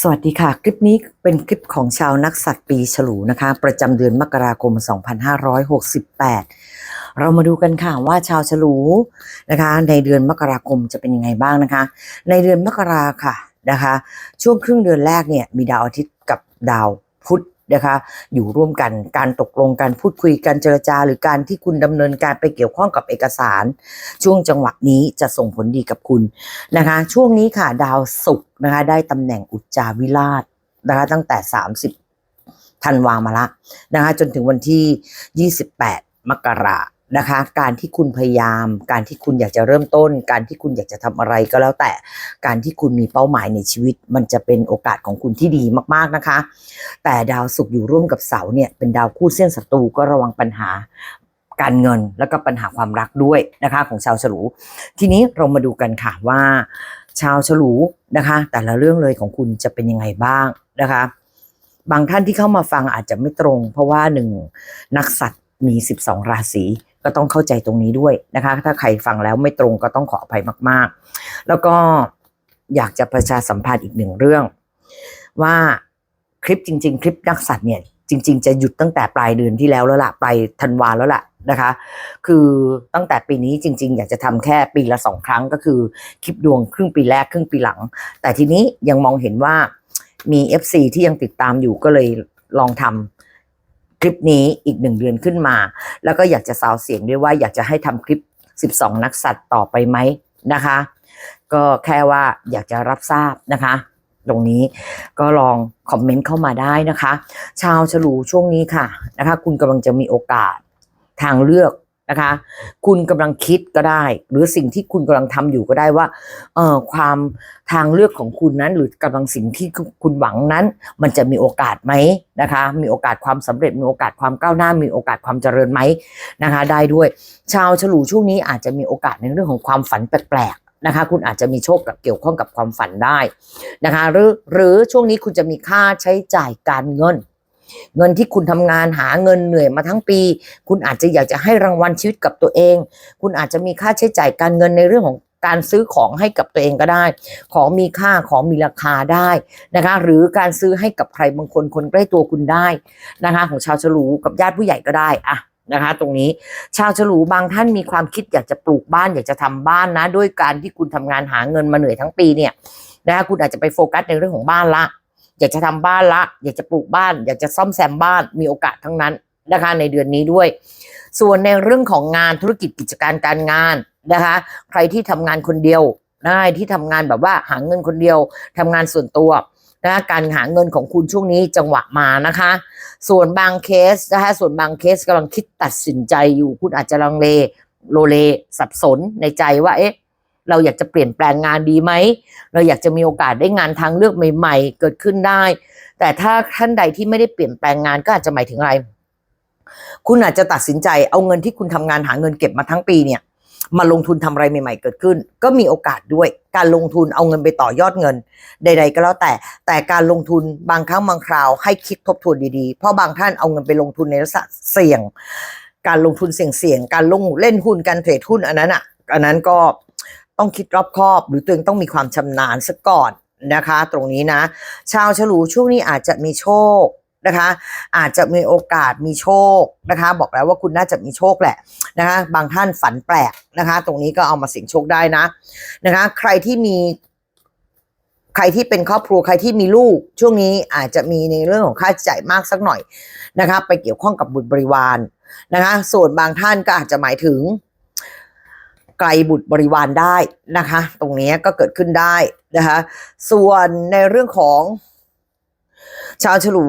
สวัสดีค่ะ คลิปนี้เป็นคลิปของชาวนักสัตว์ปีฉลูนะคะ ประจำเดือนมกราคม 2568 เรามาดูกันค่ะว่าชาวฉลูนะคะ ในเดือนมกราคมจะเป็นยังไงบ้างนะคะ ในเดือนมกราค่ะนะคะ ช่วงครึ่งเดือนแรกเนี่ยมีดาวอาทิตย์กับดาวพุธ นะคะ อยู่ร่วมกันการตกลงการพูดคุยการเจรจา หรือการที่คุณดำเนินการไปเกี่ยวข้องกับเอกสาร ช่วงจังหวะนี้จะส่งผลดีกับคุณนะคะ ช่วงนี้ค่ะดาวศุกร์นะคะ ได้ตำแหน่งอุจจาวิราชนะคะตั้งแต่ 30ธันวามาละนะคะจนถึงวันที่ 28 มกรา นะคะ การที่คุณพยายาม การที่คุณอยากจะเริ่มต้น การที่คุณอยากจะทำอะไรก็แล้วแต่ การที่คุณมีเป้าหมายในชีวิต มันจะเป็นโอกาสของคุณที่ดีมากๆนะคะ แต่ดาวศุกร์อยู่ร่วมกับเสาเนี่ยเป็นดาวคู่เส้นศัตรูก็ระวังปัญหาการเงินแล้วก็ปัญหาความรักด้วยนะคะ ของชาวฉลู ทีนี้เรามาดูกันค่ะว่า ชาวฉลูนะคะ แต่ละเรื่องเลยของคุณจะเป็นยังไงบ้างนะคะ บางท่านที่เข้ามาฟังอาจจะไม่ตรง เพราะว่าหนึ่งนักสัตว์มี 12 ราศี ก็ต้องเข้าใจตรงนี้ด้วยนะคะ ถ้าใครฟังแล้วไม่ตรงก็ต้องขออภัยมาก ๆ แล้วก็อยากจะประชาสัมพันธ์อีกหนึ่งเรื่อง ว่าคลิปจริง ๆ คลิปนักสัตว์เนี่ยจริง ๆ จะหยุดตั้งแต่ปลายเดือนที่แล้วแล้วล่ะปลายธันวาแล้วล่ะนะคะ คือตั้งแต่ปีนี้จริง ๆ อยากจะทำแค่ปีละสองครั้งก็คือคลิปดวงครึ่งปีแรกครึ่งปีหลัง แต่ทีนี้ยังมองเห็นว่ามี FC ที่ยังติดตามอยู่ก็เลยลองทำ คลิปนี้อีกหนึ่งเดือนขึ้นมา แล้วก็อยากจะสาวเสียงด้วยว่าอยากจะให้ทำคลิป 12 นักสัตว์ต่อไปไหมนะคะ ก็แค่ว่าอยากจะรับทราบนะคะ ตรงนี้ก็ลองคอมเมนต์เข้ามาได้นะคะ ชาวฉลูช่วงนี้ค่ะนะคะ คุณกำลังจะมีโอกาสทางเลือก นะคะ คุณกำลังคิดก็ได้ หรือสิ่งที่คุณกำลังทำอยู่ก็ได้ว่าเอ่อความทางเลือกของคุณนั้น หรือกำลังสิ่งที่คุณหวังนั้น มันจะมีโอกาสไหมนะคะ มีโอกาสความสำเร็จมีโอกาสความก้าวหน้า มีโอกาสความเจริญไหมนะคะ ได้ด้วย ชาวฉลูช่วงนี้อาจจะมีโอกาสในเรื่องของความฝันแปลกๆนะคะคุณอาจจะมีโชคกับเกี่ยวข้องกับความฝันได้นะคะ หรือหรือช่วงนี้คุณจะมีค่าใช้จ่ายการเงิน เงินที่คุณทำงานหาเงินเหนื่อยมาทั้งปี คุณอาจจะอยากจะให้รางวัลชีวิตกับตัวเอง คุณอาจจะมีค่าใช้จ่ายการเงินในเรื่องของการซื้อของให้กับตัวเองก็ได้ ของมีค่าของมีราคาได้นะคะ หรือการซื้อให้กับใครบางคนคนใกล้ตัวคุณได้นะคะ ของชาวฉลูกับญาติผู้ใหญ่ก็ได้อะนะคะ ตรงนี้ชาวฉลูบางท่านมีความคิดอยากจะปลูกบ้านอยากจะทำบ้านนะ ด้วยการที่คุณทำงานหาเงินมาเหนื่อยทั้งปีเนี่ยนะคะคุณอาจจะไปโฟกัสในเรื่องของบ้านละ อยากจะทำบ้านละ อยากจะปลูกบ้าน อยากจะซ่อมแซมบ้านมีโอกาสทั้งนั้นนะคะในเดือนนี้ด้วย ส่วนในเรื่องของงานธุรกิจกิจการการงานนะคะ ใครที่ทำงานคนเดียวนะที่ทำงานแบบว่าหาเงินคนเดียวทำงานส่วนตัวนะคะการหาเงินของคุณช่วงนี้จังหวะมานะคะ ส่วนบางเคสนะคะส่วนบางเคสกำลังคิดตัดสินใจอยู่ คุณอาจจะลังเลโลเลสับสนในใจว่าเอ๊ะ เราอยากจะเปลี่ยนแปลงงานดีไหม เราอยากจะมีโอกาสได้งานทางเลือกใหม่ ๆ เกิดขึ้นได้ แต่ถ้าท่านใดที่ไม่ได้เปลี่ยนแปลงงานก็อาจจะหมายถึงอะไร คุณอาจจะตัดสินใจเอาเงินที่คุณทำงานหาเงินเก็บมาทั้งปีเนี่ย มาลงทุนทำอะไรใหม่ ๆ เกิดขึ้น ก็มีโอกาสด้วย การลงทุนเอาเงินไปต่อยอดเงิน ใด ๆ ก็แล้วแต่ แต่การลงทุนบางครั้งบางคราวให้คิดทบทวนดีๆ เพราะบางท่านเอาเงินไปลงทุนในลักษณะเสี่ยง การลงทุนเสี่ยงๆ การลงเล่นหุ้น การเทรดหุ้นอันนั้นอะ อันนั้นก็ ต้องคิดรอบคอบ หรือตัวเองต้องมีความชำนาญซะก่อนนะคะ ตรงนี้นะ ชาวฉลูช่วงนี้อาจจะมีโชคนะคะ อาจจะมีโอกาสมีโชคนะคะ บอกแล้วว่าคุณน่าจะมีโชคแหละนะคะ บางท่านฝันแปลกนะคะ ตรงนี้ก็เอามาเสี่ยงโชคได้นะนะคะ ใครที่มีใครที่เป็นครอบครัวใครที่มีลูก ช่วงนี้อาจจะมีในเรื่องของค่าใช้จ่ายมากสักหน่อยนะคะ ไปเกี่ยวข้องกับบุตรบริวารนะคะ ส่วนบางท่านก็อาจจะหมายถึง ไกลบุตรบริวารได้นะคะ ตรงนี้ก็เกิดขึ้นได้นะคะส่วนในเรื่องของชาวฉลู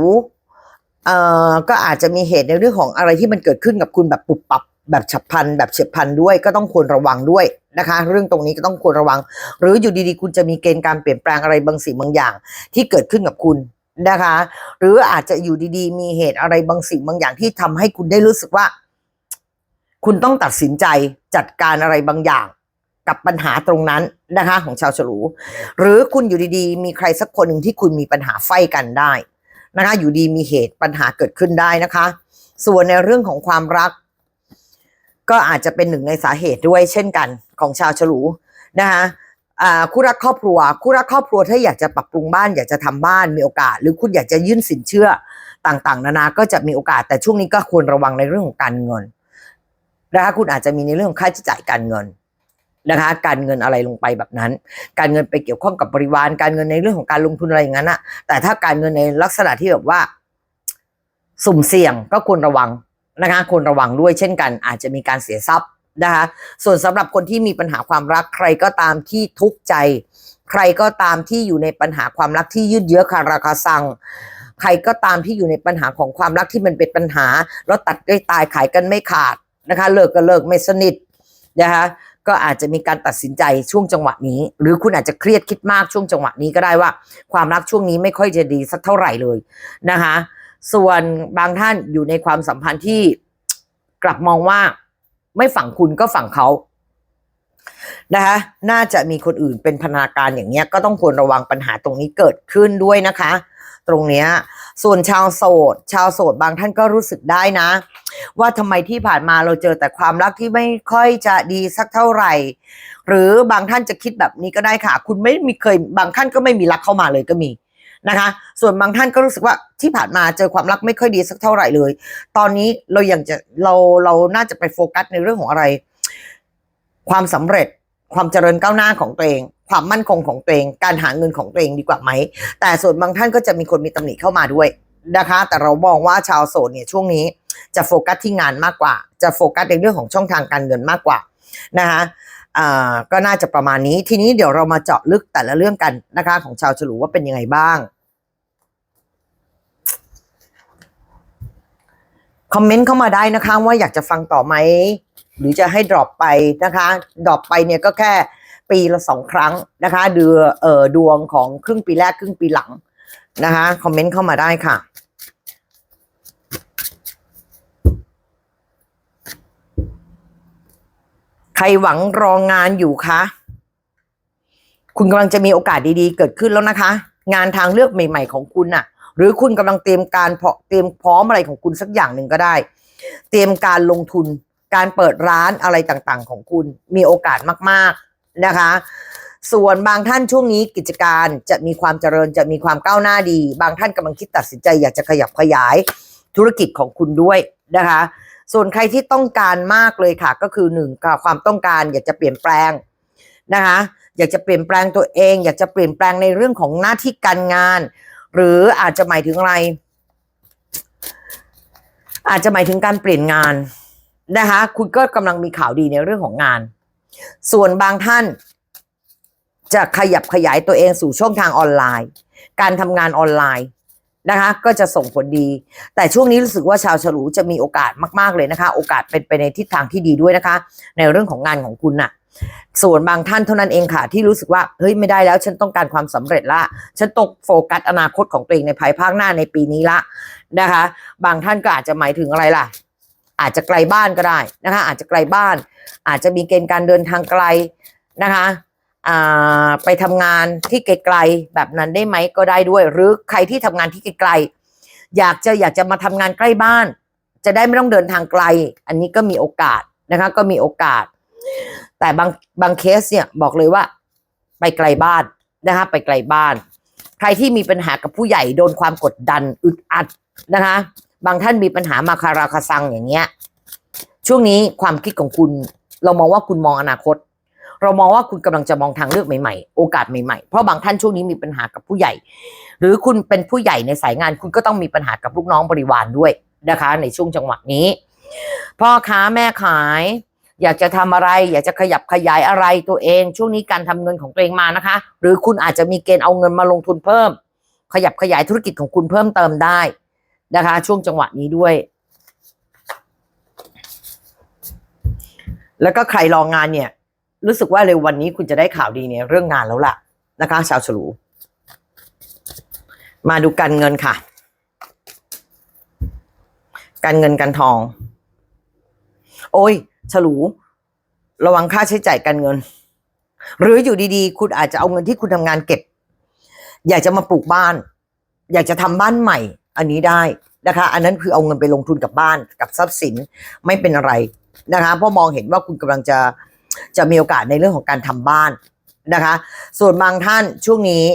เอ่อก็อาจจะมีเหตุในเรื่องของอะไรที่มันเกิดขึ้นกับคุณแบบปุบปับแบบฉับพลันแบบเฉียบพลันด้วยก็ต้องควรระวังด้วยนะคะ เรื่องตรงนี้ก็ต้องควรระวัง หรืออยู่ดีๆ คุณจะมีเกณฑ์การเปลี่ยนแปลงอะไรบางสิ่งบางอย่าง ที่เกิดขึ้นกับคุณนะคะ หรืออาจจะอยู่ดีๆ มีเหตุอะไรบางสิ่งบางอย่างที่ทำให้คุณได้รู้สึกว่า คุณต้องตัดสินใจจัดการอะไรบางอย่างกับปัญหาตรงนั้นนะคะของชาวฉลู หรือคุณอยู่ดีๆ มีใครสักคนหนึ่งที่คุณมีปัญหาไฟกันได้นะคะอยู่ดีมีเหตุปัญหาเกิดขึ้นได้นะคะ ส่วนในเรื่องของความรัก ก็อาจจะเป็นหนึ่งในสาเหตุด้วยเช่นกันของชาวฉลูนะคะคู่รักครอบครัวคู่รักครอบครัวถ้าอยากจะปรับปรุงบ้านอยากจะทำบ้านมีโอกาส หรือคุณอยากจะยื่นสินเชื่อต่างๆ นานาก็จะมีโอกาสแต่ช่วงนี้ก็ควรระวังในเรื่องของการเงิน นะคะคุณอาจจะมีในเรื่องของค่าใช้จ่ายการเงินนะคะ การเงินอะไรลงไปแบบนั้น การเงินไปเกี่ยวข้องกับบริวาร การเงินในเรื่องของการลงทุนอะไรอย่างนั้นอะแต่ถ้าการเงินในลักษณะที่แบบว่า สุ่มเสี่ยงก็ควรระวังนะคะควรระวังด้วยเช่นกัน อาจจะมีการเสียทรัพย์นะคะส่วนสำหรับคนที่มีปัญหาความรักใครก็ตามที่ทุกข์ใจ ใครก็ตามที่อยู่ในปัญหาความรักที่ยืดเยื้อคาราคาซัง ใครก็ตามที่อยู่ในปัญหาของความรักที่มันเป็นปัญหาแล้วตัดได้ตายขายกันไม่ขาด นะคะเลิกก็เลิกไม่สนิทนะคะก็อาจจะมีการตัดสินใจช่วงจังหวะนี้ หรือคุณอาจจะเครียดคิดมากช่วงจังหวะนี้ก็ได้ว่า ความรักช่วงนี้ไม่ค่อยจะดีสักเท่าไหร่เลยนะคะส่วนบางท่านอยู่ในความสัมพันธ์ที่กลับมองว่าไม่ฝั่งคุณก็ฝั่งเขานะคะน่าจะมีคนอื่นเป็นพนธนาการอย่างเงี้ยก็ต้องควรระวังปัญหาตรงนี้เกิดขึ้นด้วยนะคะ ตรงเนี้ยส่วนชาวโสด ชาวโสดบางท่านก็รู้สึกได้นะ ว่าทำไมที่ผ่านมาเราเจอแต่ความรักที่ไม่ค่อยจะดีสักเท่าไหร่ หรือบางท่านจะคิดแบบนี้ก็ได้ค่ะ คุณไม่มีเคยบางท่านก็ไม่มีรักเข้ามาเลยก็มีนะคะ ส่วนบางท่านก็รู้สึกว่าที่ผ่านมาเจอความรักไม่ค่อยดีสักเท่าไหร่เลย ตอนนี้เราอยังจะเราเราน่าจะไปโฟกัสในเรื่องของอะไร ความสำเร็จความเจริญก้าวหน้าของตัวเอง ความมั่นคงของตัวเอง การหาเงินของตัวเองดีกว่าไหม แต่ส่วนบางท่านก็จะมีคนมีตำหนิเข้ามาด้วยนะคะ แต่เรามองว่าชาวโสดเนี่ยช่วงนี้ จะโฟกัสที่งานมากกว่า จะโฟกัสในเรื่องของช่องทางการเงินมากกว่านะคะก็น่าจะประมาณนี้ ทีนี้เดี๋ยวเรามาเจาะลึกแต่ละเรื่องกันนะคะของชาวฉลูว่าเป็นยังไงบ้าง คอมเมนต์เข้ามาได้นะคะ ว่าอยากจะฟังต่อไหม หรือจะให้ดรอปไปนะคะดรอปไปเนี่ยก็แค่ปีละสองครั้งนะคะเดือเอ่อดวงของครึ่งปีแรกครึ่งปีหลังนะคะคอมเมนต์เข้ามาได้ค่ะ ใค รหวังรองงานอยู่คะ คุณกำลังจะมีโอกาสดีๆ เกิดขึ้นแล้วนะคะ งานทางเลือกใหม่ ๆ ของคุณน่ะ หรือคุณกำลังเตรียมการเพาะเตรียมพร้อมอะไรของคุณสักอย่างหนึ่งก็ได้ เตรียมการลงทุน การเปิดร้านอะไรต่างๆ ของคุณ มีโอกาสมาก ๆนะคะ ส่วนบางท่านช่วงนี้กิจการจะมีความเจริญจะมีความก้าวหน้าดี บางท่านกำลังคิดตัดสินใจอยากจะขยับขยายธุรกิจของคุณด้วยนะคะ ส่วนใครที่ต้องการมากเลยค่ะ ก็คือหนึ่งความต้องการอยากจะเปลี่ยนแปลงนะคะอยากจะเปลี่ยนแปลงตัวเอง อยากจะเปลี่ยนแปลงในเรื่องของหน้าที่การงาน หรืออาจจะหมายถึงอะไร อาจจะหมายถึงการเปลี่ยนงานนะคะคุณก็กำลังมีข่าวดีในเรื่องของงาน ส่วนบางท่าน จะขยับขยายตัวเองสู่ช่องทางออนไลน์ การทำงานออนไลน์ นะคะก็จะส่งผลดี แต่ช่วงนี้รู้สึกว่าชาวฉลูจะมีโอกาสมาก ๆ เลยนะคะ โอกาสเป็นไปในทิศทางที่ดีด้วยนะคะ ในเรื่องของงานของคุณน่ะ ส่วนบางท่านเท่านั้นเองค่ะ ที่รู้สึกว่าเฮ้ยไม่ได้แล้ว ฉันต้องการความสำเร็จละ ฉันต้องโฟกัสอนาคตของตัวเองในภายภาคหน้าในปีนี้ละนะคะ บางท่านก็อาจจะหมายถึงอะไรล่ะ อาจจะไกลบ้านก็ได้นะคะ อาจจะไกลบ้าน อาจจะมีเกณฑ์การเดินทางไกลนะคะ ไปทำงานที่ไกลๆแบบนั้นได้ไหมก็ได้ด้วย หรือใครที่ทำงานที่ไกลๆอยากจะอยากจะมาทำงานใกล้บ้าน จะได้ไม่ต้องเดินทางไกล อันนี้ก็มีโอกาสนะคะ ก็มีโอกาส แต่บางบางเคสเนี่ยบอกเลยว่า ไปไกลบ้านนะคะไปไกลบ้าน ใครที่มีปัญหากับผู้ใหญ่โดนความกดดันอึดอัดนะคะ บางท่านมีปัญหามาคาราคาซังอย่างเงี้ยช่วงนี้ความคิดของคุณ เรามองว่าคุณมองอนาคต เรามองว่าคุณกำลังจะมองทางเลือกใหม่ๆ โอกาสใหม่ๆ เพราะบางท่านช่วงนี้มีปัญหากับผู้ใหญ่ หรือคุณเป็นผู้ใหญ่ในสายงานคุณก็ต้องมีปัญหากับลูกน้องบริวารด้วยนะคะ ในช่วงจังหวะนี้ พ่อค้าแม่ขาย อยากจะทำอะไร อยากจะขยับขยายอะไรตัวเอง ช่วงนี้การทำเงินของตัวเองมานะคะ หรือคุณอาจจะมีเกณฑ์เอาเงินมาลงทุนเพิ่ม ขยับขยายธุรกิจของคุณเพิ่มเติมได้นะคะ ช่วงจังหวะนี้ด้วยแล้วก็ใครรองงานเนี่ย รู้สึกว่าเร็ววันนี้คุณจะได้ข่าวดีในเรื่องงานแล้วล่ะนะคะ ชาวฉลูมาดูการเงินค่ะ การเงินการทอง โอ้ย ฉลู ระวังค่าใช้จ่ายการเงิน หรืออยู่ดีๆ คุณอาจจะเอาเงินที่คุณทำงานเก็บ อยากจะมาปลูกบ้าน อยากจะทำบ้านใหม่ อันนี้ได้นะคะ อันนั้นคือเอาเงินไปลงทุนกับบ้านกับทรัพย์สินไม่เป็นอะไรนะคะ เพราะมองเห็นว่าคุณกำลังจะ จะมีโอกาสในเรื่องของการทำบ้านนะคะ ส่วนบางท่านช่วงนี้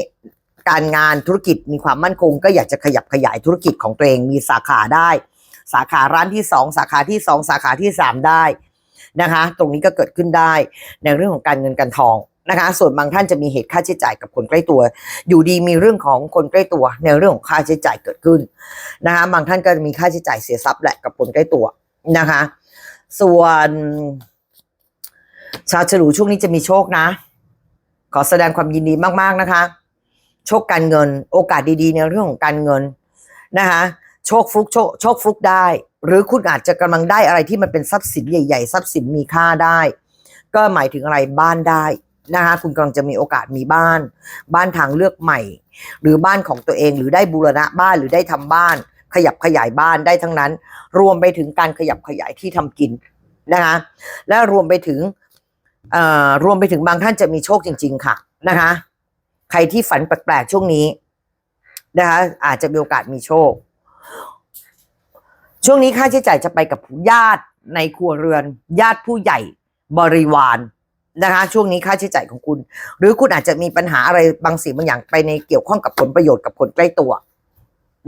การงานธุรกิจมีความมั่นคง ก็อยากจะขยับขยายธุรกิจของตัวเองมีสาขาได้ สาขาร้านที่สองสาขาที่สองสาขาที่สามได้นะคะ ตรงนี้ก็เกิดขึ้นได้ในเรื่องของการเงินการทองนะคะ ส่วนบางท่านจะมีเหตุค่าใช้จ่ายกับคนใกล้ตัว อยู่ดีมีเรื่องของคนใกล้ตัว ในเรื่องของค่าใช้จ่ายเกิดขึ้นนะคะบางท่านก็จะมีค่าใช้จ่ายเสียทรัพย์แหละกับคนใกล้ตัวนะคะ ส่วน ชาวฉลูช่วงนี้จะมีโชคนะ ขอแสดงความยินดีมากๆนะคะ โชคการเงิน โอกาสดีๆ ในเรื่องของการเงินนะคะโชคฟลุกโชคโชคฟลุกได้ หรือคุณอาจจะกำลังได้อะไรที่มันเป็นทรัพย์สินใหญ่ๆ ทรัพย์สินมีค่าได้ ก็หมายถึงอะไรบ้านได้นะคะคุณกำลังจะมีโอกาสมีบ้าน บ้านทางเลือกใหม่ หรือบ้านของตัวเองหรือได้บูรณะบ้านหรือได้ทำบ้าน ขยับขยายบ้านได้ทั้งนั้น รวมไปถึงการขยับขยายที่ทำกินนะคะและรวมไปถึง รวมไปถึงบางท่านจะมีโชคจริง ๆ ค่ะนะคะ ใครที่ฝันแปลกๆช่วงนี้นะคะ อาจจะมีโอกาสมีโชค ช่วงนี้ค่าใช้จ่ายจะไปกับญาติในครัวเรือน ญาติผู้ใหญ่บริวารนะคะ ช่วงนี้ค่าใช้จ่ายของคุณ หรือคุณอาจจะมีปัญหาอะไรบางสิ่งบางอย่างไปในเกี่ยวข้องกับผลประโยชน์กับคนใกล้ตัว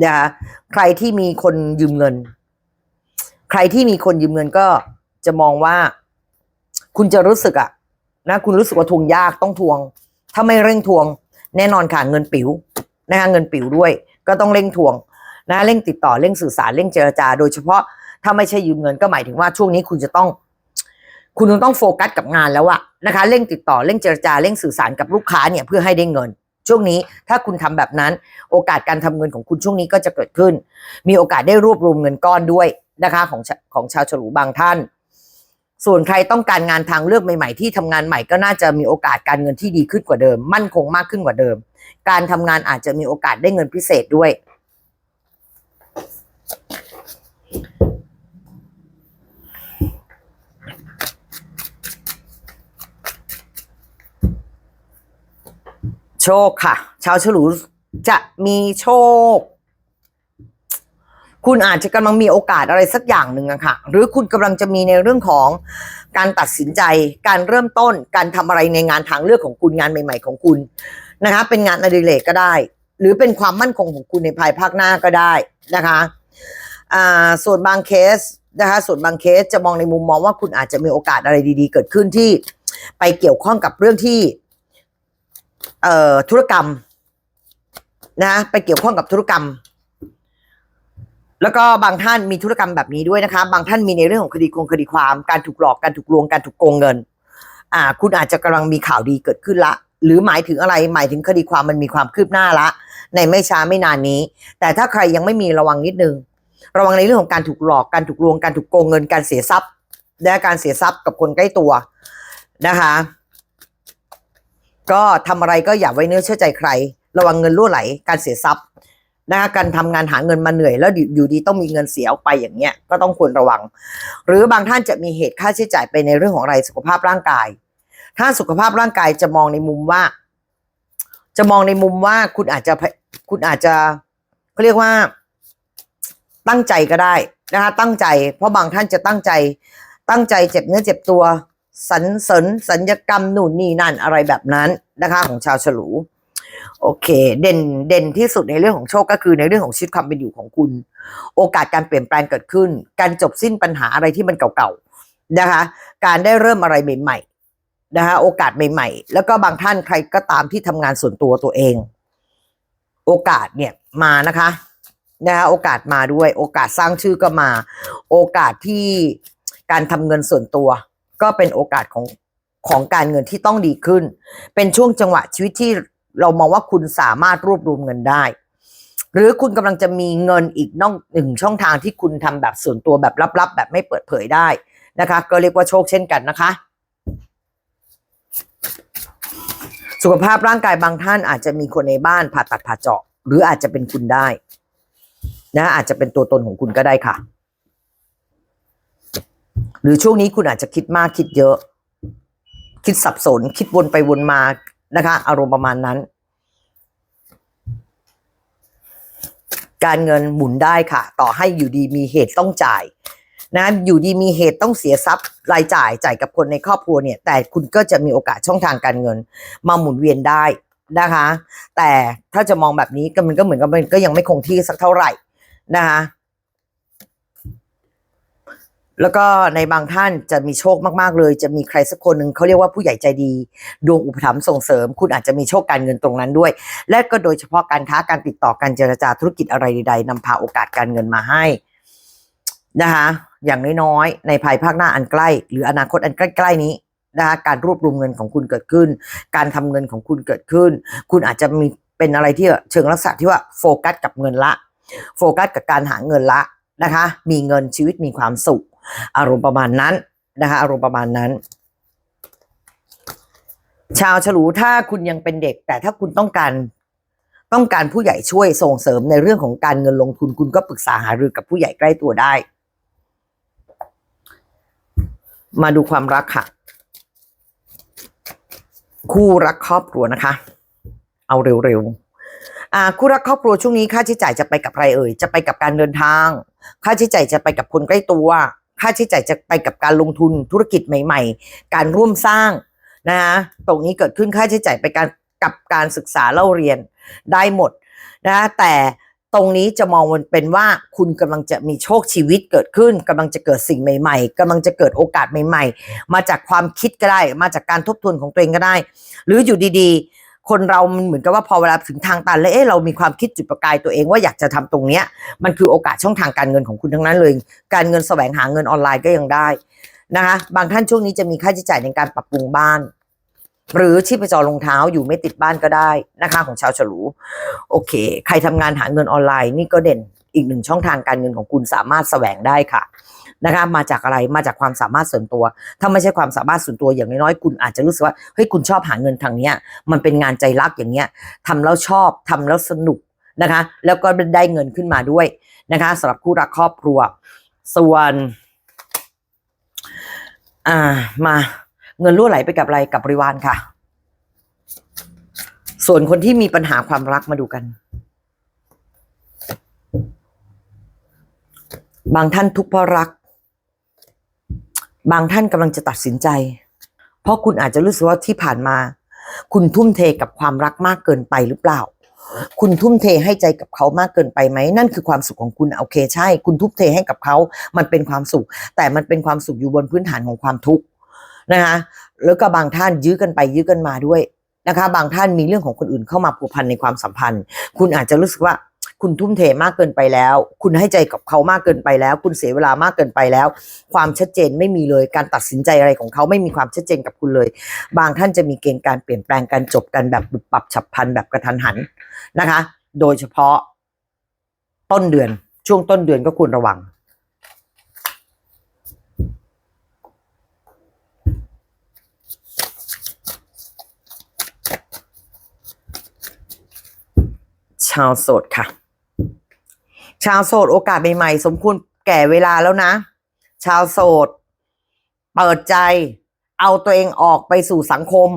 นะคะใครที่มีคนยืมเงิน ใครที่มีคนยืมเงินก็จะมองว่า คุณจะรู้สึกอะนะคุณรู้สึกว่าทวงยากต้องทวง ถ้าไม่เร่งทวง แน่นอนค่ะเงินปิ๋วนะคะเงินปิ๋วด้วย ก็ต้องเร่งทวงนะเร่งติดต่อเร่งสื่อสารเร่งเจรจา โดยเฉพาะถ้าไม่ใช่ยืมเงินก็หมายถึงว่าช่วงนี้คุณจะต้อง คุณต้องโฟกัสกับงานแล้วอะนะคะเร่งติดต่อเร่งเจรจาเร่งสื่อสารกับลูกค้าเนี่ยเพื่อให้ได้เงิน ช่วงนี้ถ้าคุณทำแบบนั้น โอกาสการทำเงินของคุณช่วงนี้ก็จะเกิดขึ้น มีโอกาสได้รวบรวมเงินก้อนด้วยนะคะของของชาวฉลูบางท่าน ส่วนใครต้องการงานทางเลือกใหม่ๆ ที่ทำงานใหม่ก็น่าจะมีโอกาสการเงินที่ดีขึ้นกว่าเดิม มั่นคงมากขึ้นกว่าเดิม การทำงานอาจจะมีโอกาสได้เงินพิเศษด้วย โชคค่ะ ชาวฉลูจะมีโชค คุณอาจจะกำลังมีโอกาสอะไรสักอย่างหนึ่งอะค่ะ หรือคุณกำลังจะมีในเรื่องของการตัดสินใจ การเริ่มต้น การทำอะไรในงานทางเลือกของคุณงานใหม่ ๆ ของคุณนะคะ เป็นงานอดิเรกก็ได้ หรือเป็นความมั่นคงของคุณในภายภาคหน้าก็ได้นะคะส่วนบางเคสนะคะ ส่วนบางเคสจะมองในมุมมองว่าคุณอาจจะมีโอกาสอะไรดี ๆ เกิดขึ้นที่ไปเกี่ยวข้องกับเรื่องที่ธุรกรรมนะไปเกี่ยวข้องกับธุรกรรม แล้วก็บางท่านมีธุรกรรมแบบนี้ด้วยนะคะ บางท่านมีในเรื่องของคดีโกงคดีความ การถูกหลอก การถูกลวง การถูกโกงเงิน อ่า คุณอาจจะกำลังมีข่าวดีเกิดขึ้นละ หรือหมายถึงอะไร หมายถึงคดีความมันมีความคืบหน้าละ ในไม่ช้าไม่นานนี้ แต่ถ้าใครยังไม่มีระวังนิดนึง ระวังในเรื่องของการถูกหลอก การถูกลวง การถูกโกงเงิน การเสียทรัพย์ และการเสียทรัพย์กับคนใกล้ตัวนะคะ ก็ทำอะไรก็อย่าไว้เนื้อเชื่อใจใคร ระวังเงินรั่วไหล การเสียทรัพย์ นะคะการทำงานหาเงินมาเหนื่อยแล้วอยู่ดีต้องมีเงินเสียออกไปอย่างเงี้ยก็ต้องควรระวัง หรือบางท่านจะมีเหตุค่าใช้จ่ายไปในเรื่องของอะไรสุขภาพร่างกาย ถ้าสุขภาพร่างกายจะมองในมุมว่า จะมองในมุมว่าคุณอาจจะคุณอาจจะเขาเรียกว่า ตั้งใจก็ได้นะคะตั้งใจ เพราะบางท่านจะตั้งใจ ตั้งใจเจ็บเนื้อเจ็บตัวสันเสริญสัญญกรรมหนุนนี่นั่นอะไรแบบนั้นนะคะ ของชาวฉลู โอเค เด่นเด่นที่สุดในเรื่องของโชคก็คือในเรื่องของชีวิตความเป็นอยู่ของคุณ โอกาสการเปลี่ยนแปลงเกิดขึ้น การจบสิ้นปัญหาอะไรที่มันเก่าๆนะคะ การได้เริ่มอะไรใหม่ๆนะคะโอกาสใหม่ ๆ แล้วก็บางท่านใครก็ตามที่ทำงานส่วนตัวตัวเอง โอกาสเนี่ยมานะคะนะคะโอกาสมาด้วย โอกาสสร้างชื่อก็มา โอกาสที่การทำเงินส่วนตัว ก็เป็นโอกาสของของการเงินที่ต้องดีขึ้น เป็นช่วงจังหวะชีวิตที่ เรามองว่าคุณสามารถรวบรวมเงินได้ หรือคุณกำลังจะมีเงินอีกน่องหนึ่งช่องทางที่คุณทำแบบส่วนตัวแบบลับๆ แบบไม่เปิดเผยได้นะคะ ก็เรียกว่าโชคเช่นกันนะคะ สุขภาพร่างกายบางท่านอาจจะมีคนในบ้านผ่าตัดผ่าเจาะ หรืออาจจะเป็นคุณได้นะอาจจะเป็นตัวตนของคุณก็ได้ค่ะ หรือช่วงนี้คุณอาจจะคิดมากคิดเยอะ คิดสับสน คิดวนไปวนมา นะคะ อารมณ์ประมาณนั้น การเงินหมุนได้ค่ะ ต่อให้อยู่ดีมีเหตุต้องจ่ายนะอยู่ดีมีเหตุต้องเสียทรัพย์รายจ่ายจ่ายกับคนในครอบครัวเนี่ย แต่คุณก็จะมีโอกาสช่องทางการเงิน มาหมุนเวียนได้นะคะ แต่ถ้าจะมองแบบนี้ก็มันก็เหมือนกับมันก็ยังไม่คงที่สักเท่าไหร่นะคะ แล้วก็ในบางท่านจะมีโชคมากๆเลย จะมีใครสักคนหนึ่งเขาเรียกว่าผู้ใหญ่ใจดี ดวงอุปถัมภ์ส่งเสริม คุณอาจจะมีโชคการเงินตรงนั้นด้วย และก็โดยเฉพาะการค้าการติดต่อการเจรจาธุรกิจอะไรใดๆนำพาโอกาสการเงินมาให้นะคะอย่างน้อยๆในภายภาคหน้าอันใกล้ หรืออนาคตอันใกล้ๆนี้นะคะการรวบรวมเงินของคุณเกิดขึ้น การทำเงินของคุณเกิดขึ้น คุณอาจจะมีเป็นอะไรที่เชิงลักษณะที่ว่าโฟกัสกับเงินละ โฟกัสกับการหาเงินละนะคะ มีเงินชีวิตมีความสุข อารมณ์ประมาณนั้นนะคะอารมณ์ประมาณนั้น ชาวฉลูถ้าคุณยังเป็นเด็ก แต่ถ้าคุณต้องการต้องการผู้ใหญ่ช่วยส่งเสริมในเรื่องของการเงินลงทุนคุณก็ปรึกษาหารือกับผู้ใหญ่ใกล้ตัวได้ มาดูความรักค่ะ คู่รักครอบครัวนะคะ เอาเร็วๆอ่าคู่รักครอบครัวช่วงนี้ค่าใช้จ่ายจะไปกับใครเอ่ยจะไปกับการเดินทาง ค่าใช้จ่ายจะไปกับคนใกล้ตัว ค่าใช้จ่ายจะไปกับการลงทุนธุรกิจใหม่ ๆ การร่วมสร้างนะคะตรงนี้เกิดขึ้นค่าใช้จ่ายไปการกับการศึกษาเล่าเรียนได้หมดนะแต่ตรงนี้จะมองมันเป็นว่าคุณกำลังจะมีโชคชีวิตเกิดขึ้นกำลังจะเกิดสิ่งใหม่ ๆกำลังจะเกิดโอกาสใหม่ ๆ มาจากความคิดก็ได้ มาจากการทบทวนของตัวเองก็ได้ หรืออยู่ดีๆ คนเรามันเหมือนกับว่าพอเวลาถึงทางตันแล้วเอ๊ะเรามีความคิดจุดประกายตัวเองว่าอยากจะทำตรงเนี้ย มันคือโอกาสช่องทางการเงินของคุณทั้งนั้นเลย การเงินแสวงหาเงินออนไลน์ก็ยังได้นะคะบางท่านช่วงนี้จะมีค่าใช้จ่ายในการปรับปรุงบ้าน หรือชีพจรรองเท้าอยู่ไม่ติดบ้านก็ได้นะคะของชาวฉลู โอเค ใครทำงานหาเงินออนไลน์นี่ก็เด่นอีกหนึ่งช่องทางการเงินของคุณสามารถแสวงได้ค่ะ นะคะมาจากอะไรมาจากความสามารถส่วนตัว ถ้าไม่ใช่ความสามารถส่วนตัวอย่างน้อยๆคุณอาจจะรู้สึกว่าเฮ้ยคุณชอบหาเงินทางเนี้ยมันเป็นงานใจรักอย่างเงี้ยทำแล้วชอบทำแล้วสนุกนะคะ แล้วก็ได้เงินขึ้นมาด้วยนะคะสำหรับคู่รักครอบครัว ส่วนอ่ามาเงินรั่วไหลไปกับอะไรกับบริวารค่ะ ส่วนคนที่มีปัญหาความรักมาดูกัน บางท่านทุกข์เพราะรัก บางท่านกำลังจะตัดสินใจ เพราะคุณอาจจะรู้สึกว่าที่ผ่านมา คุณทุ่มเทกับความรักมากเกินไปหรือเปล่า คุณทุ่มเทให้ใจกับเขามากเกินไปไหม นั่นคือความสุขของคุณโอเคใช่ คุณทุ่มเทให้กับเขา มันเป็นความสุข แต่มันเป็นความสุขอยู่บนพื้นฐานของความทุกข์นะคะแล้วก็บางท่านยื้อกันไปยื้อกันมาด้วยนะคะ บางท่านมีเรื่องของคนอื่นเข้ามาผูกพันในความสัมพันธ์ คุณอาจจะรู้สึกว่า คุณทุ่มเทมากเกินไปแล้ว คุณให้ใจกับเขามากเกินไปแล้ว คุณเสียเวลามากเกินไปแล้ว ความชัดเจนไม่มีเลย การตัดสินใจอะไรของเขาไม่มีความชัดเจนกับคุณเลย บางท่านจะมีเกณฑ์การเปลี่ยนแปลงการจบกันแบบปรับปรับฉับพลันแบบกระทันหันนะคะ โดยเฉพาะต้นเดือนช่วงต้นเดือนก็ควรระวังชาวโสดค่ะ ชาวโสดโอกาสใหม่ๆ สมควรแก่เวลาแล้วนะ ชาวโสด เปิดใจ เอาตัวเองออกไปสู่สังคม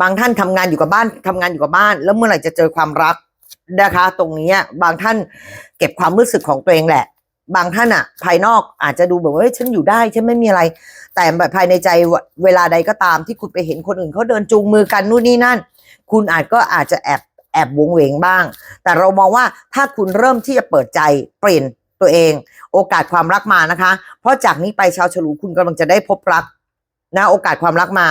บางท่านทำงานอยู่กับบ้านทำงานอยู่กับบ้าน แล้วเมื่อไหร่จะเจอความรักนะคะ ตรงนี้บางท่านเก็บความรู้สึกของตัวเองแหละ บางท่านอะภายนอกอาจจะดูแบบว่าฉันอยู่ได้ฉันไม่มีอะไร แต่แบบภายในใจเวลาใดก็ตามที่คุณไปเห็นคนอื่นเขาเดินจูงมือกันนู่นนี่นั่น คุณอาจก็อาจจะแอบ แอบวงเวงบ้าง แต่เรามองว่าถ้าคุณเริ่มที่จะเปิดใจเปลี่ยนตัวเอง โอกาสความรักมานะคะ เพราะจากนี้ไปชาวฉลูคุณกำลังจะได้พบรักนะโอกาสความรักมา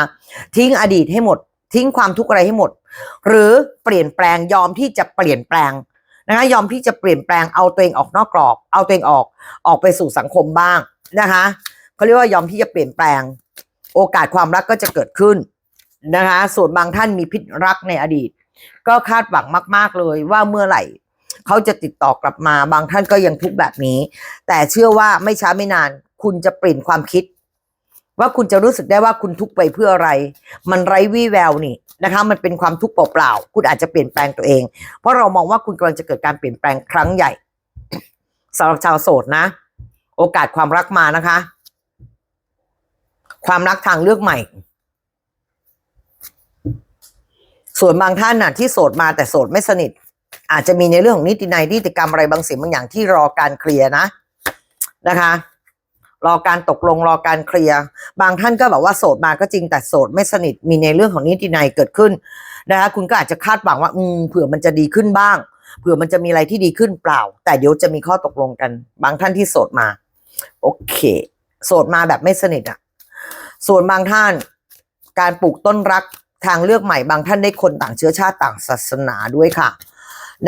ทิ้งอดีตให้หมด ทิ้งความทุกข์อะไรให้หมด หรือเปลี่ยนแปลงยอมที่จะเปลี่ยนแปลงนะคะยอมที่จะเปลี่ยนแปลงเอาตัวเองออกนอกกรอบ เอาตัวเองออกออกไปสู่สังคมบ้างนะคะเขาเรียกว่ายอมที่จะเปลี่ยนแปลง โอกาสความรักก็จะเกิดขึ้นนะคะส่วนบางท่านมีพิษรักในอดีต ก็คาดหวังมาก ๆเลยว่าเมื่อไหร่เขาจะติดต่อกลับมาบางท่านก็ยังทุกแบบนี้ แต่เชื่อว่าไม่ช้าไม่นาน คุณจะเปลี่ยนความคิด ว่าคุณจะรู้สึกได้ว่าคุณทุกไปเพื่ออะไร มันไร้วี่แววนี่นะคะ มันเป็นความทุกข์เปล่าๆคุณอาจจะเปลี่ยนแปลงตัวเอง เพราะเรามองว่าคุณกำลังจะเกิดการเปลี่ยนแปลงครั้งใหญ่สำหรับชาวโสดนะ โอกาสความรักมานะคะ ความรักทางเลือกใหม่ ส่วนบางท่านน่ะที่โสดมาแต่โสดไม่สนิท อาจจะมีในเรื่องของนิตินัยนิติกรรมอะไรบางสิ่งบางอย่างที่รอการเคลียร์นะนะคะ รอการตกลงรอการเคลียร์บางท่านก็แบบว่าโสดมาก็จริงแต่โสดไม่สนิทมีในเรื่องของนิตินัยเกิดขึ้นนะคะคุณก็อาจจะคาดหวังว่าอืมเผื่อมันจะดีขึ้นบ้าง เผื่อมันจะมีอะไรที่ดีขึ้นเปล่า แต่เดี๋ยวจะมีข้อตกลงกัน บางท่านที่โสดมา โอเค โสดมาแบบไม่สนิทอะส่วนบางท่านการปลูกต้นรัก ทางเลือกใหม่บางท่านได้คนต่างเชื้อชาติต่างศาสนาด้วยค่ะ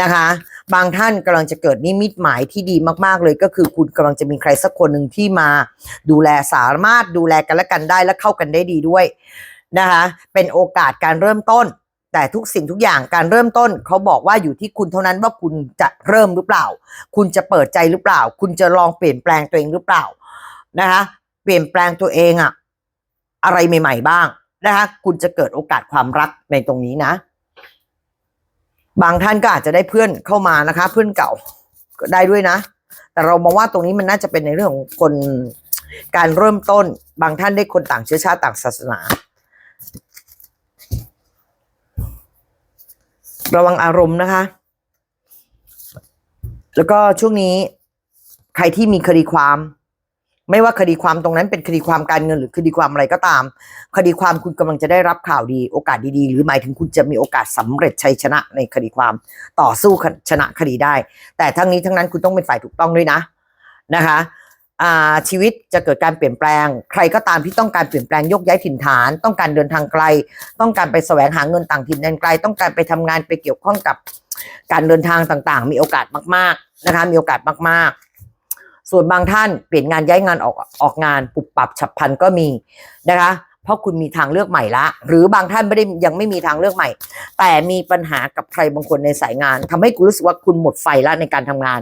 นะคะ บางท่านกำลังจะเกิดนิมิตหมายที่ดีมากๆเลยก็คือคุณกำลังจะมีใครสักคนหนึ่งที่มา ดูแลสามารถดูแลกันและกันได้และเข้ากันได้ดีด้วยนะคะ เป็นโอกาสการเริ่มต้น แต่ทุกสิ่งทุกอย่างการเริ่มต้นเขาบอกว่าอยู่ที่คุณเท่านั้นว่าคุณจะเริ่มหรือเปล่า คุณจะเปิดใจหรือเปล่า คุณจะลองเปลี่ยนแปลงตัวเองหรือเปล่านะคะ เปลี่ยนแปลงตัวเองอะอะไรใหม่ ๆ บ้าง นะคะคุณจะเกิดโอกาสความรักในตรงนี้นะ บางท่านก็อาจจะได้เพื่อนเข้ามานะคะ เพื่อนเก่าก็ได้ด้วยนะ แต่เรามองว่าตรงนี้มันน่าจะเป็นในเรื่องของคนการเริ่มต้น บางท่านได้คนต่างเชื้อชาติต่างศาสนา ระวังอารมณ์นะคะ แล้วก็ช่วงนี้ใครที่มีคดีความ ไม่ว่าคดีความตรงนั้นเป็นคดีความการเงินหรือคดีความอะไรก็ตาม คดีความคุณกำลังจะได้รับข่าวดีโอกาสดีๆ หรือหมายถึงคุณจะมีโอกาสสำเร็จชัยชนะในคดีความต่อสู้ชนะคดีได้ แต่ทั้งนี้ทั้งนั้นคุณต้องเป็นฝ่ายถูกต้องด้วยนะนะคะชีวิตจะเกิดการเปลี่ยนแปลง ใครก็ตามที่ต้องการเปลี่ยนแปลงยกย้ายถิ่นฐาน ต้องการเดินทางไกล ต้องการไปแสวงหาเงินต่างถิ่นแดนไกล ต้องการไปทำงานไปเกี่ยวข้องกับการเดินทางต่างๆ มีโอกาสมากๆนะคะมีโอกาสมากๆ ส่วนบางท่านเปลี่ยนงานย้ายงานออกออกงานปุบปรับฉับพลันก็มีนะคะ เพราะคุณมีทางเลือกใหม่ละ หรือบางท่านไม่ได้ยังไม่มีทางเลือกใหม่ แต่มีปัญหากับใครบางคนในสายงานทำให้คุณรู้สึกว่าคุณหมดไฟแล้วในการทำงาน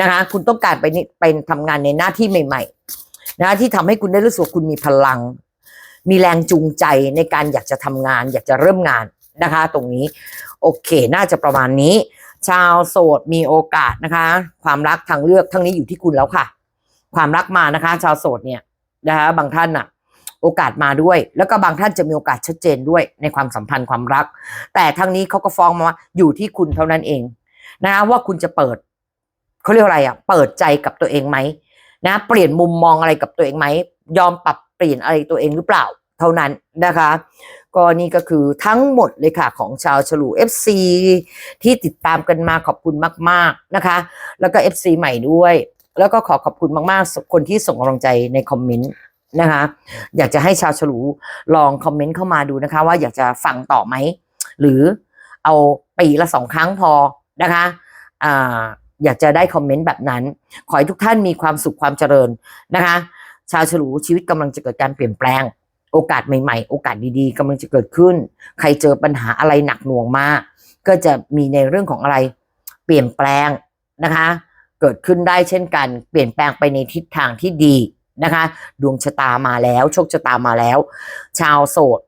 นะคะ คุณต้องการไปนี่เป็นทำงานในหน้าที่ใหม่ๆนะที่ทำให้คุณได้รู้สึกว่าคุณมีพลัง มีแรงจูงใจในการอยากจะทำงาน อยากจะเริ่มงานนะคะ ตรงนี้โอเค น่าจะประมาณนี้ ชาวโสดมีโอกาสนะคะ ความรักทางเลือกทั้งนี้อยู่ที่คุณแล้วค่ะ ความรักมานะคะ ชาวโสดเนี่ยนะคะบางท่านน่ะโอกาสมาด้วย แล้วก็บางท่านจะมีโอกาสชัดเจนด้วยในความสัมพันธ์ความรัก แต่ทั้งนี้เขาก็ฟ้องมาว่าอยู่ที่คุณเท่านั้นเองนะว่าคุณจะเปิดเขาเรียกอะไรอะเปิดใจกับตัวเองไหมนะ เปลี่ยนมุมมองอะไรกับตัวเองไหมยอมปรับเปลี่ยนอะไรตัวเองหรือเปล่า เท่านั้นนะคะ ก็นี่ก็คือทั้งหมดเลยค่ะของชาวฉลู FC ที่ติดตามกันมาขอบคุณมาก ๆนะคะ แล้วก็ FC ใหม่ด้วย แล้วก็ขอขอบคุณมากๆ คนที่ส่งกำลังใจในคอมเมนต์นะคะ อยากจะให้ชาวฉลูลองคอมเมนต์เข้ามาดูนะคะ ว่าอยากจะฟังต่อไหม หรือเอาปีละสองครั้งพอนะคะอ่าอยากจะได้คอมเมนต์แบบนั้น ขอให้ทุกท่านมีความสุขความเจริญนะคะ ชาวฉลูชีวิตกำลังจะเกิดการเปลี่ยนแปลง โอกาสใหม่ๆ โอกาสดีๆกำลังจะเกิดขึ้น ใครเจอปัญหาอะไรหนักหน่วงมาก ก็จะมีในเรื่องของอะไรเปลี่ยนแปลงนะคะ เกิดขึ้นได้เช่นกัน เปลี่ยนแปลงไปในทิศทางที่ดีนะคะ ดวงชะตามาแล้ว โชคชะตามาแล้ว ชาวโสด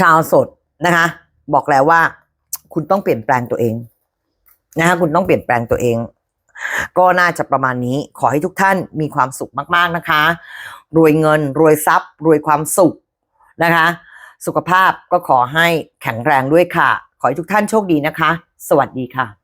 ชาวโสดนะคะ บอกแล้วว่า คุณต้องเปลี่ยนแปลงตัวเองนะคะคุณต้องเปลี่ยนแปลงตัวเอง ก็น่าจะประมาณนี้ขอให้ทุกท่านมีความสุขมากๆนะคะ รวยเงิน รวยทรัพย์ รวยความสุขนะคะ สุขภาพก็ขอให้แข็งแรงด้วยค่ะ ขอให้ทุกท่านโชคดีนะคะ สวัสดีค่ะ